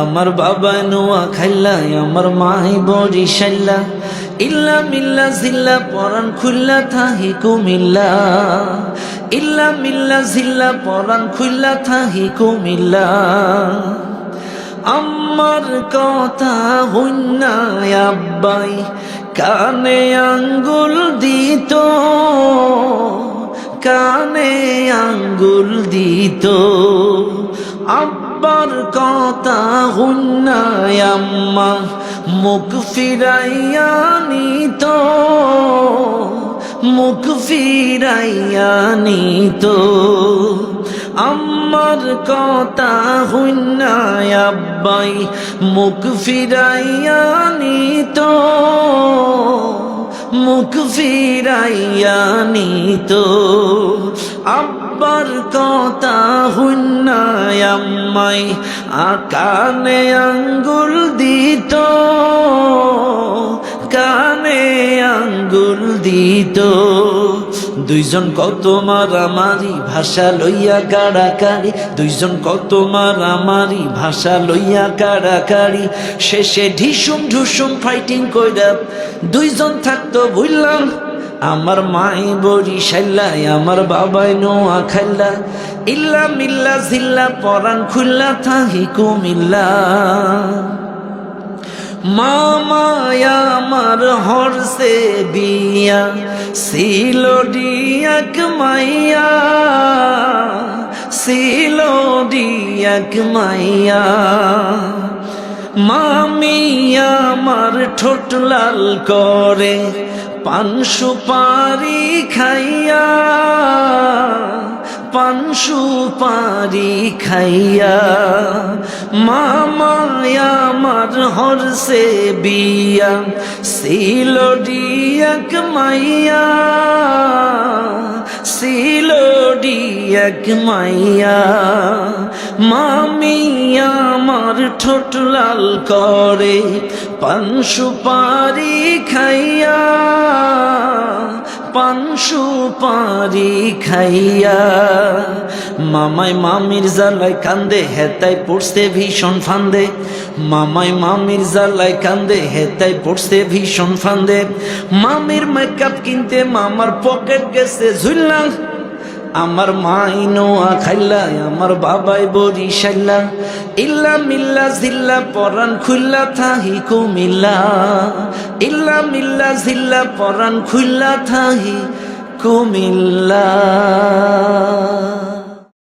আমার বাবা নোয়া খাইলা আমার মাই বরিশাল্লা ইল্লা মিল্লা জিল্লা পরান খুল্লা থাহি কুমিল্লা। ইল্লা মিল্লা জিল্লা খুল্লা থাহি কুমিল্লা। আমার কথা হইনায় আব্বাই, কানে আঙ্গুল দিত কানে আঙ্গুল দিত। আব্বার কথা হইনায় আম্মা মুখ ফিরাইয়া নিত। মুখ ফিরাইয়া নিত। আমার কথা হুন্নায় আব্বাই মুখ ফিরাইয়া নিত। মুখ ফিরাইয়া নিত। আব্বার কথা হুন্নাই আম্মাই আকানে আঙ্গুল দিত কানে আঙ্গুল দিত। দুইজন কত মারামারি, ভাষা লইয়া কাড়াকাড়ি। দুইজন কত মারামারি, ভাষা লইয়া কাড়াকাড়ি। শেষে ঢিসুম ঢুসুম ফাইটিং কইরা দুইজন থাকতো বুঝলাম আমার মাই বড়ি সাল্লাই আমার বাবাই নোয়া খাল্লা ইল্লা মিল্লা জিল্লা পরান খুল্লা থাহি কুমিল্লা মামায়া আমার হরসে বিয়া ছিল ডিয়াক মাইয়া, ছিল ডিয়াক মাইয়া। মামি আমার ঠোঁট লাল করে, পান সুপারি খাইয়া পান সুপারি খাইয়া মামায়া আমার হরসে বিয়া, ছিল ডিয়াক মাইয়া, ছিল ডিয়াক মাইয়া, মামি আমার ঠোঁট লাল করে পান সুপারি খাইয়া পান সুপারি খাইয়া। মামাই মামির জালাই কান্দে, হেতাই পড়ছে ভীষণ ফান্দে। মামাই মামির জালাই কান্দে, হেতাই পড়ছে ভীষণ ফান্দে। মামির মেকআপ কিনতে মামার পকেট গেছে ঝুললাম আমার মাই নোয়া খাইলা আমার বাবাই বরি সাইলা। ইল্লা মিল্লা জিল্লা পরান খুল্লা থাহি কুমিল্লা ইল্লা মিল্লা জিল্লা পরান খুল্লা থাহি কুমিল্লা